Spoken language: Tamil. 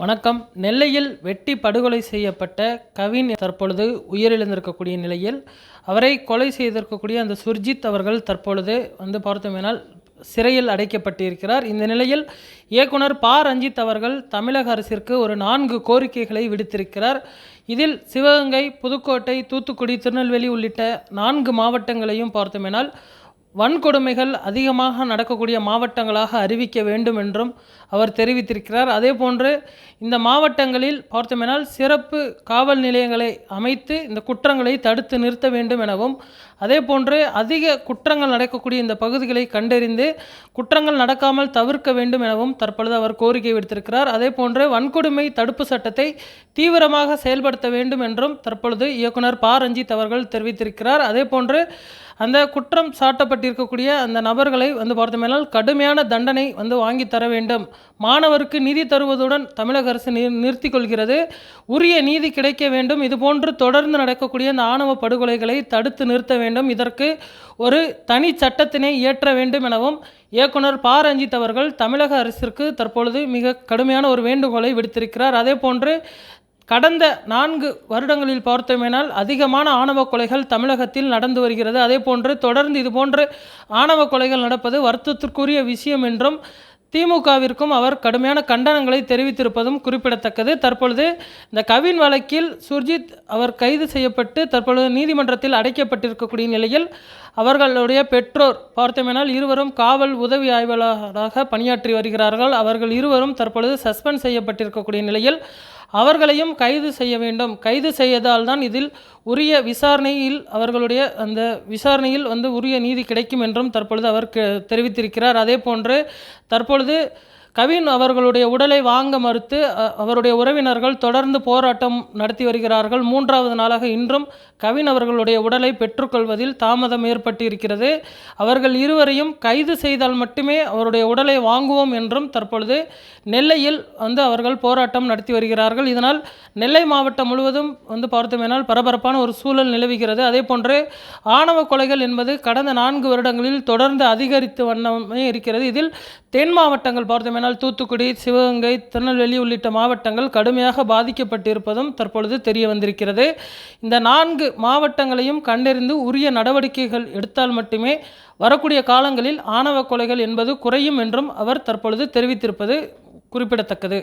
வணக்கம். நெல்லையில் வெட்டி படுகொலை செய்யப்பட்ட கவின் தற்பொழுது உயிரிழந்திருக்கக்கூடிய நிலையில் அவரை கொலை செய்திருக்கக்கூடிய அந்த சுர்ஜித் அவர்கள் தற்பொழுது வந்து பார்த்தோமேனால் சிறையில் அடைக்கப்பட்டிருக்கிறார். இந்த நிலையில் இயக்குனர் ப. ரஞ்சித் அவர்கள் தமிழக அரசிற்கு ஒரு நான்கு கோரிக்கைகளை விடுத்திருக்கிறார். இதில் சிவகங்கை புதுக்கோட்டை தூத்துக்குடி திருநெல்வேலி உள்ளிட்ட நான்கு மாவட்டங்களையும் பார்த்தோமேனால் வன்கொடுமைகள் அதிகமாக நடக்கக்கூடிய மாவட்டங்களாக அறிவிக்க வேண்டும் என்றும் அவர் தெரிவித்திருக்கிறார். அதே போன்று இந்த மாவட்டங்களில் பார்த்தோமெனால் சிறப்பு காவல் நிலையங்களை அமைத்து இந்த குற்றங்களை தடுத்து நிறுத்த வேண்டும் எனவும் அதே போன்று அதிக குற்றங்கள் நடக்கக்கூடிய இந்த பகுதிகளை கண்டறிந்து குற்றங்கள் நடக்காமல் தவிர்க்க வேண்டும் எனவும் தற்பொழுது அவர் கோரிக்கை விடுத்திருக்கிறார். அதே போன்று வன்கொடுமை தடுப்பு சட்டத்தை தீவிரமாக செயல்படுத்த வேண்டும் என்றும் தற்பொழுது இயக்குனர் ப. ரஞ்சித் அவர்கள் தெரிவித்திருக்கிறார். அதே போன்று அந்த குற்றம் சாட்டப்பட்டிருக்கக்கூடிய அந்த நபர்களை வந்து பார்த்தோமேனால் கடுமையான தண்டனை வந்து வாங்கி தர வேண்டும். மாணவருக்கு நிதி தருவதுடன் தமிழக அரசு நிர் நிறுத்திக் கொள்கிறது. உரிய நீதி கிடைக்க வேண்டும். இதுபோன்று தொடர்ந்து நடக்கக்கூடிய அந்த ஆணவ படுகொலைகளை தடுத்து நிறுத்த வேண்டும். இதற்கு ஒரு தனி சட்டத்தினை இயற்ற வேண்டும் எனவும் இயக்குனர் ப. ரஞ்சித் அவர்கள் தமிழக அரசிற்கு தற்பொழுது மிக கடுமையான ஒரு வேண்டுகோளை விடுத்திருக்கிறார். அதே போன்று கடந்த நான்கு வருடங்களில் பார்த்தோமேனால் அதிகமான ஆணவ கொலைகள் தமிழகத்தில் நடந்து வருகிறது. அதே போன்று தொடர்ந்து இதுபோன்று ஆணவ கொலைகள் நடப்பது வருத்தத்திற்குரிய விஷயம் என்றும் திமுகவிற்கும் அவர் கடுமையான கண்டனங்களை தெரிவித்திருப்பதும் குறிப்பிடத்தக்கது. தற்பொழுது இந்த கவின் வழக்கில் சுர்ஜித் அவர் கைது செய்யப்பட்டு தற்பொழுது நீதிமன்றத்தில் அடைக்கப்பட்டிருக்கக்கூடிய நிலையில் அவர்களுடைய பெற்றோர் பார்த்தோமேனால் இருவரும் காவல் உதவி ஆய்வாளராக பணியாற்றி வருகிறார்கள். அவர்கள் இருவரும் தற்பொழுது சஸ்பெண்ட் செய்யப்பட்டிருக்கக்கூடிய நிலையில் அவர்களையும் கைது செய்ய வேண்டும். கைது செய்யதால் தான் இதில் உரிய விசாரணையில் அவர்களுடைய அந்த விசாரணையில் வந்து உரிய நீதி கிடைக்கும் என்றும் தற்பொழுது அவர் தெரிவித்திருக்கிறார். அதே போன்று தற்பொழுது கவின் அவர்களுடைய உடலை வாங்க மறுத்து அவருடைய உறவினர்கள் தொடர்ந்து போராட்டம் நடத்தி வருகிறார்கள். மூன்றாவது நாளாக இன்றும் கவின் அவர்களுடைய உடலை பெற்றுக்கொள்வதில் தாமதம் ஏற்பட்டு இருக்கிறது அவர்கள் இருவரையும் கைது செய்தால் மட்டுமே அவருடைய உடலை வாங்குவோம் என்றும் தற்பொழுது நெல்லையில் வந்து அவர்கள் போராட்டம் நடத்தி வருகிறார்கள். இதனால் நெல்லை மாவட்டம் முழுவதும் வந்து பார்த்தோமேனால் பரபரப்பான ஒரு சூழல் நிலவுகிறது. அதே போன்று ஆணவ கொலைகள் என்பது கடந்த நான்கு வருடங்களில் தொடர்ந்து அதிகரித்து வண்ணமே இருக்கிறது. இதில் தென் மாவட்டங்கள் பார்த்தோமேனால் ஆனால் தூத்துக்குடி சிவகங்கை திருநெல்வேலி உள்ளிட்ட மாவட்டங்கள் கடுமையாக பாதிக்கப்பட்டிருப்பதும் தற்பொழுது தெரிய வந்திருக்கிறது. இந்த நான்கு மாவட்டங்களையும் கண்டறிந்து உரிய நடவடிக்கைகள் எடுத்தால் மட்டுமே வரக்கூடிய காலங்களில் ஆணவ கொலைகள் என்பது குறையும் என்றும் அவர் தற்பொழுது தெரிவித்திருப்பது குறிப்பிடத்தக்கது.